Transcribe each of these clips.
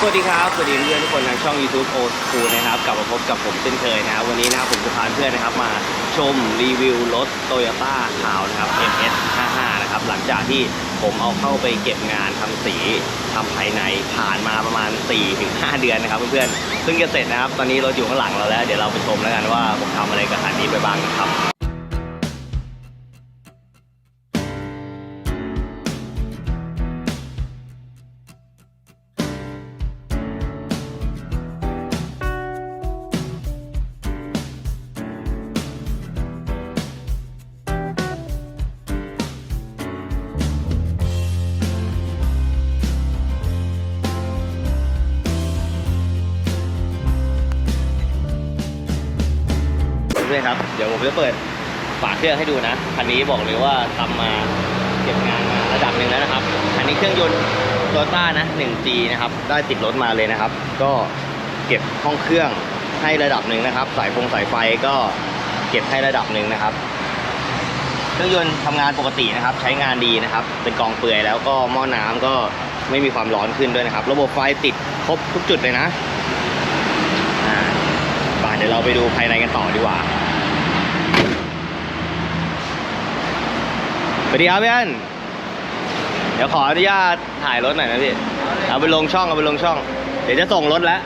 สวัสดีครับ สวัสดีเพื่อนทุกคนทางช่อง YouTube o อ o นะครับ กลับมาพบกับผมเช่นเคยนะครับวันนี้นะครับผมจะพาเพื่อนนะครับมาชมรีวิวรถ Toyota ขาวนะครับ MS 55นะครับ หลังจากที่ผมเอาเข้าไปเก็บงานทำสีทำภายในผ่านมาประมาณ 4-5 เดือนนะครับเพื่อนๆเพิ่งจะเสร็จนะครับ ตอนนี้รถอยู่ข้างหลังเราแล้ว เดี๋ยวเราไปชมแล้วกันว่าผมทำอะไรกับคันนี้ไปบ้างนะครับ เพื่อนครับ เดี๋ยวผมจะเปิดฝาเครื่องให้ดูนะ คันนี้บอกเลยว่าทำมาเก็บงานมาระดับหนึ่งแล้วนะครับ คันนี้เครื่องยนต์โตต้านะ 1G นะครับ ได้ติดรถมาเลยนะครับ ก็เก็บห้องเครื่องให้ระดับหนึ่งนะครับ สายฟงสายไฟก็เก็บให้ระดับหนึ่งนะครับ เครื่องยนต์ทำงานปกตินะครับ ใช้งานดีนะครับ เป็นกองเปลือยแล้วก็หม้อน้ำก็ไม่มีความร้อนขึ้นด้วยนะครับ ระบบไฟติดครบทุกจุดเลยนะ อ่าไปเดี๋ยวเราไปดูภายในกันต่อดีกว่า สวัสดีครับพี่อันเดี๋ยวขออนุญาตถ่ายรถหน่อยนะพี่ เอาไปลงช่องเอาไปลงช่อง เดี๋ยวจะส่งรถแล้ว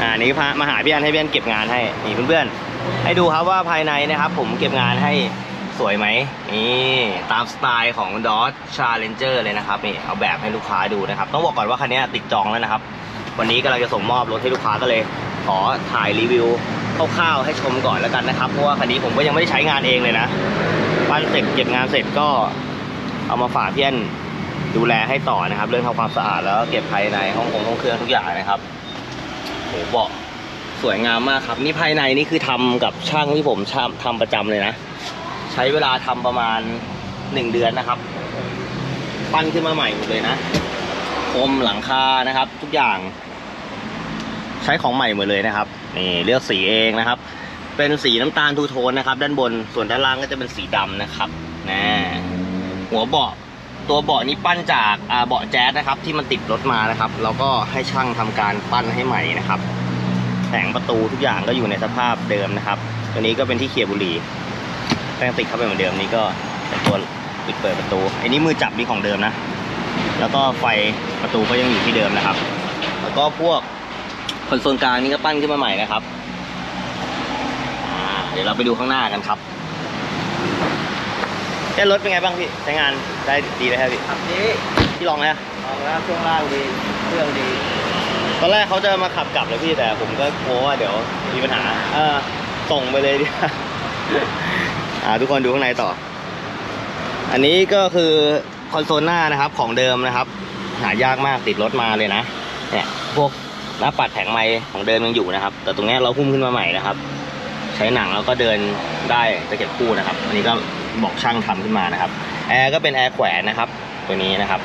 อ่านี่พามาหาพี่อันให้พี่อันเก็บงานให้ นี่เพื่อนๆ ให้ดูครับว่าภายในนะครับ ผมเก็บงานให้สวยไหมนี่ตามสไตล์ของ Dodge Challenger เลยนะครับนี่เอาแบบให้ลูกค้าดูนะครับ ต้องบอกก่อนว่าคันนี้ติดจองแล้วนะครับ วันนี้กำลังจะส่งมอบรถให้ลูกค้าก็เลย ขอถ่ายรีวิวคร่าวๆให้ชมก่อนแล้วกันนะครับเพราะว่าคันนี้ผมก็ยังไม่ได้ใช้งานเองเลยนะ ปั้นเสร็จเก็บงานเสร็จก็เอามาฝากเพื่อนดูแลให้ต่อนะครับ เรื่องทำความสะอาดแล้วก็เก็บภายในห้องคงห้องเครื่องทุกอย่างนะครับโหเบาะสวยงามมากครับ นี่ภายในนี่คือทำกับช่างที่ผมชาทำประจำเลยนะ ใช้เวลาทำประมาณหนึ่งเดือนนะครับ ปั้นขึ้นมาใหม่หมดเลยนะคมหลังคานะครับ ทุกอย่าง ใช้ของใหม่หมดเลยนะครับนี่เลือกสีเองนะครับ เป็นสีน้ำตาลทูโทนนะครับ ด้านบนส่วนด้านล่างก็จะเป็นสีดำนะครับนะหัวเบาะตัวเบาะนี้ปั้นจากเบาะแจ๊สนะครับ ที่มันติดรถมานะครับ แล้วก็ให้ช่างทำการปั้นให้ใหม่นะครับแผงประตูทุกอย่างก็อยู่ในสภาพเดิมนะครับ ตัวนี้ก็เป็นที่เขียบุหรี่แป้งติดเข้าไปเหมือนเดิมนี่ก็ตัวปิดเปิดประตูไอ้นี่มือจับนี่ของเดิมนะ แล้วก็ไฟประตูก็ยังอยู่ที่เดิมนะครับ แล้วก็พวกคอนโซลกลางนี่ก็ปั้นขึ้นมาใหม่นะครับ เดี๋ยวเราไปดูข้างหน้ากันครับเอ้รถเป็นไงบ้างพี่ใช้งานได้ดีเลยครับพี่ขับดีพี่ลองแล้วออกแล้วช่วงล่างดีเครื่องดี ตอนแรกเขาจะมาขับกลับเลยพี่แต่ผมก็กลัวว่าเดี๋ยวมีปัญหา เออส่งไปเลยดีกว่าอ่าทุกคนดูข้างในต่อ อันนี้ก็คือคอนโซลหน้านะครับของเดิมนะครับ หายากมากติดรถมาเลยนะเนี่ยพวกหน้าปัดแผงไม้ของเดิมยังอยู่นะครับ แต่ตรงเนี้ยเราหุ้มขึ้นมาใหม่นะครับ ใช้หนังแล้วก็เดินได้จะเก็บคู่นะครับ อันนี้ก็บอกช่างทำขึ้นมานะครับ แอร์ก็เป็นแอร์แขวนนะครับ ตัวนี้นะครับ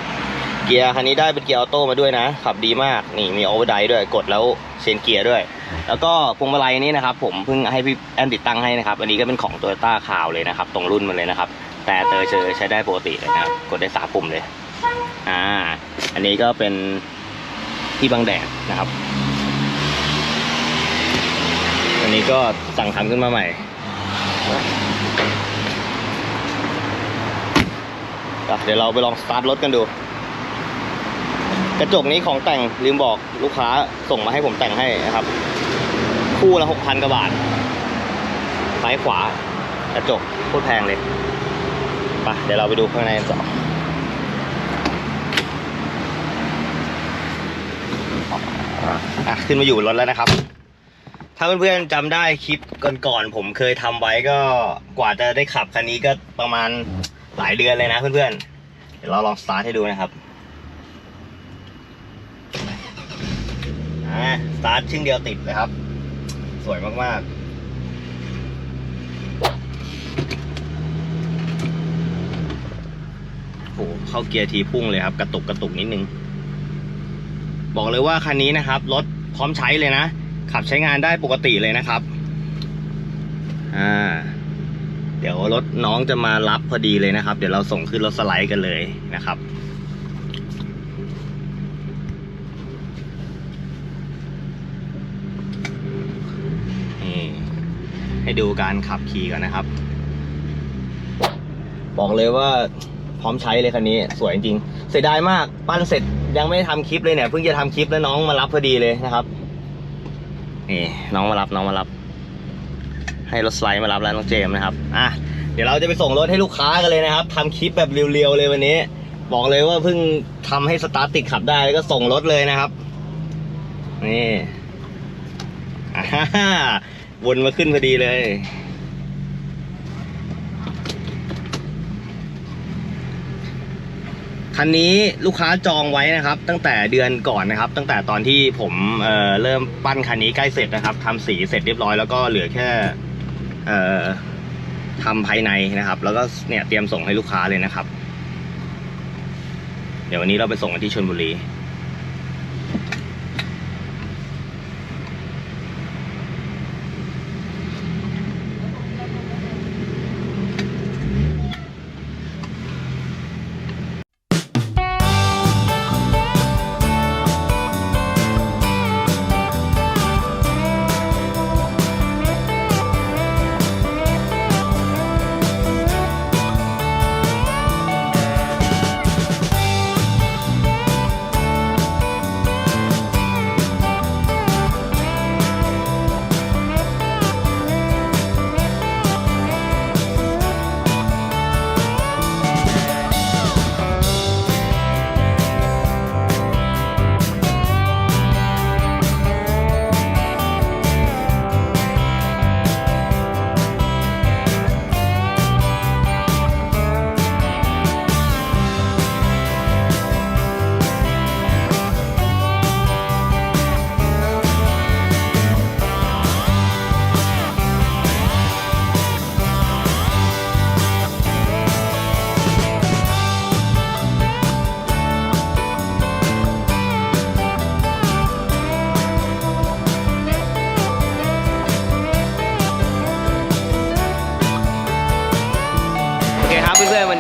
เกียร์คันนี้ได้เป็นเกียร์ออโต้มาด้วยนะ ขับดีมาก นี่มีโอเวอร์ไดด้วย กดแล้วเชนเกียร์ด้วย แล้วก็พวงมาลัยนี้นะครับ ผมเพิ่งให้พี่แอนติดตั้งให้นะครับ อันนี้ก็เป็นของโตโยต้าคาวเลยนะครับ ตรงรุ่นมันเลยนะครับ แต่เตอร์เจอใช้ได้ปกติเลยนะครับ กดได้สามปุ่มเลย อ่า อันนี้ก็เป็นที่บังแดดนะครับ อั นนี้ก็สั่งทำขึ้นมาใหม่อะเดี๋ยวเราไปลองสตาร์ทรถกันดู กระจกนี้ของแต่งลืมบอกลูกค้าส่งมาให้ผมแต่งให้นะครับ คู่ละหกพันกว่าบาท ซ้ายขวากระจกโคตรแพงเลยไปเดี๋ยวเราไปดูข้างในกันต่ออะขึ้นมาอยู่บนรถแล้วนะครับ ถ้าเพื่อนๆจำได้คลิปก่อนๆผมเคยทำไว้ก็กว่าจะได้ขับคันนี้ก็ประมาณหลายเดือนเลยนะเพื่อนๆเดี๋ยวเราลองสตาร์ทให้ดูนะครับอ่าสตาร์ทชึ่งเดียวติดเลยครับ สวยมากๆโหเข้าเกียร์ทีพุ่งเลยครับ กระตุกกระตุกนิดนึง บอกเลยว่าคันนี้นะครับ รถพร้อมใช้เลยนะ ขับใช้งานได้ปกติเลยนะครับ อ่า เดี๋ยวรถน้องจะมารับพอดีเลยนะครับ เดี๋ยวเราส่งขึ้นรถสไลด์กันเลยนะครับนี่ให้ดูการขับขี่กันนะครับ บอกเลยว่าพร้อมใช้เลยคันนี้ สวยจริงเสียดายมากปั้นเสร็จยังไม่ทำคลิปเลยเนี่ยเพิ่งจะทำคลิปแล้วน้องมารับพอดีเลยนะครับ นี่น้องมารับน้องมารับ ให้รถสไลด์มารับแล้วน้องเจมส์นะครับอะเดี๋ยวเราจะไปส่งรถให้ลูกค้ากันเลยนะครับทำคลิปแบบเรียวๆเลยวันนี้ บอกเลยว่าเพิ่งทำให้สตาร์ทติดขับได้แล้วก็ส่งรถเลยนะครับนี่ฮ่าฮ่าวนมาขึ้นพอดีเลย คันนี้ลูกค้าจองไว้นะครับ ตั้งแต่เดือนก่อนนะครับ ตั้งแต่ตอนที่ผมเเริ่มปั้นคันนี้ใกล้เสร็จนะครับทำสีเสร็จเรียบร้อยแล้วก็เหลือแค่เอ่อทำภายในนะครับ แล้วก็เนี่ยเตรียมส่งให้ลูกค้าเลยนะครับ เดี๋ยววันนี้เราไปส่งกันที่ชนบุรี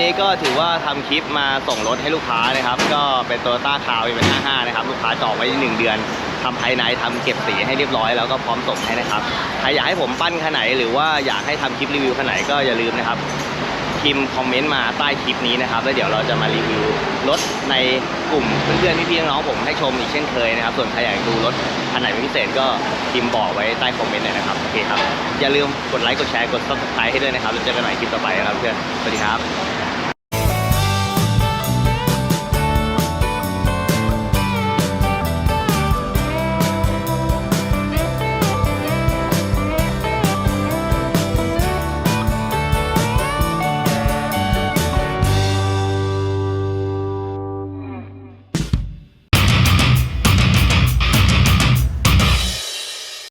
นี้ก็ถือว่าทำคลิปมาส่งรถให้ลูกค้านะครับ ก็เป็นโตโยต้าคาวเป็น55นะครับ ลูกค้าจองไว้ 1 เดือนทำภายในทำเก็บสีให้เรียบร้อยแล้วก็พร้อมส่งให้นะครับ ใครอยากให้ผมปั้นคันไหนหรือว่าอยากให้ทำคลิปรีวิวคันไหนก็อย่าลืมนะครับพิมพ์คอมเมนต์มาใต้คลิปนี้นะครับแล้วเดี๋ยวเราจะมารีวิวรถในกลุ่มเพื่อนๆพี่ๆน้องผมให้ชมอีกเช่นเคยนะครับ ส่วนใครอยากดูรถคันไหนเป็นพิเศษก็พิมพ์บอกไว้ใต้คอมเมนต์หน่อยนะครับโอเคครับอย่าลืมกดไลค์กดแชร์กด subscribe ให้ด้วยนะครับแล้วเจอกันใหม่คลิปต่อไปนะครับเพื่อนสวัสดีครับ